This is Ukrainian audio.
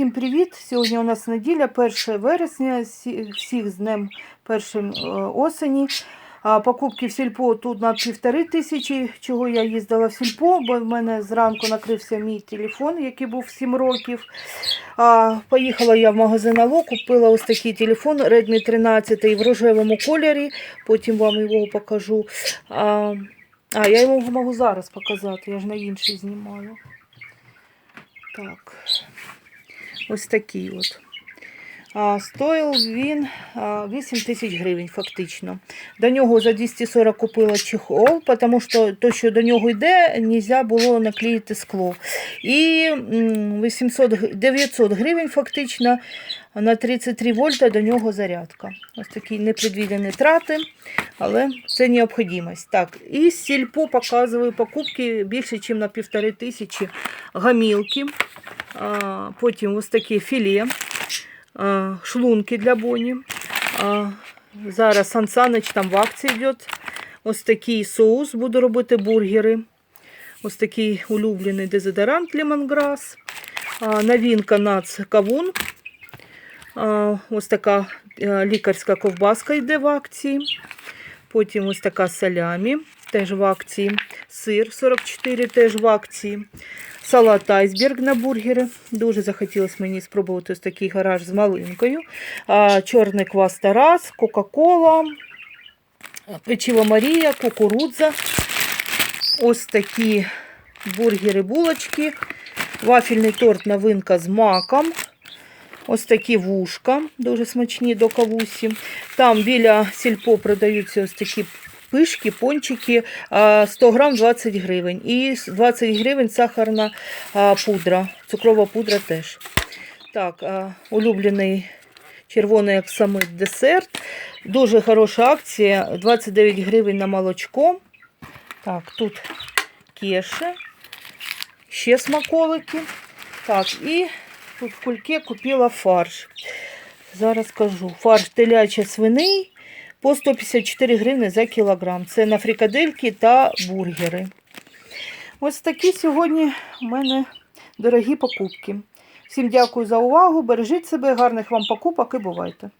Всім привіт! Сьогодні у нас неділя, 1 вересня, всіх з днем першим е, осені. Покупки в сільпо тут на півтори тисячі, чого я їздила в сільпо, бо в мене зранку накрився мій телефон, який був 7 років. Поїхала я в магазин Ало, купила ось такий телефон Redmi 13 в рожевому кольорі, потім вам його покажу. А, я його можу зараз показати, я ж на інший знімаю. Так. Ось такий от. Стоїв він 8 тисяч гривень, фактично. До нього за 240 купила чехол, тому що то, що до нього йде, не можна було наклеїти скло. І 800, 900 гривень фактично на 33 вольта до нього зарядка. Ось такі непредвідені трати, але це необхідність. Так, і сільпо показую покупки більше, ніж на півтори тисячі гамілки. Потім ось такі філе, шлунки для боні. Зараз Сан Саныч там в акції йде. Ось такий соус, буду робити бургери. Ось такий улюблений дезодорант лемонграс. Новинка нац кавун. Ось така е, лікарська ковбаска йде в акції. Потім ось така салямі, теж в акції. Сир 44 теж в акції. Салат айсберг на бургери. Дуже захотілося мені спробувати ось такий гараж з малинкою. Чорний квас Тарас, Кока-Кола, печиво Марія, кукурудза. Ось такі бургери, булочки. Вафельний торт новинка з маком. Ось такі вушка, дуже смачні до кавусі. Там біля сільпо продаються ось такі пишки, пончики, 100 грам 20 гривень. І 20 гривень сахарна пудра, цукрова пудра теж. Так, улюблений червоний оксамит десерт. Дуже хороша акція, 29 гривень на молочко. Так, тут кеше, ще смаколики. Так, і тут в кульке купила фарш. Зараз кажу. Фарш телячий свиний по 154 гривни за кілограм. Це на фрикадельки та бургери. Ось такі сьогодні у мене дорогі покупки. Всім дякую за увагу. Бережіть себе, гарних вам покупок і бувайте.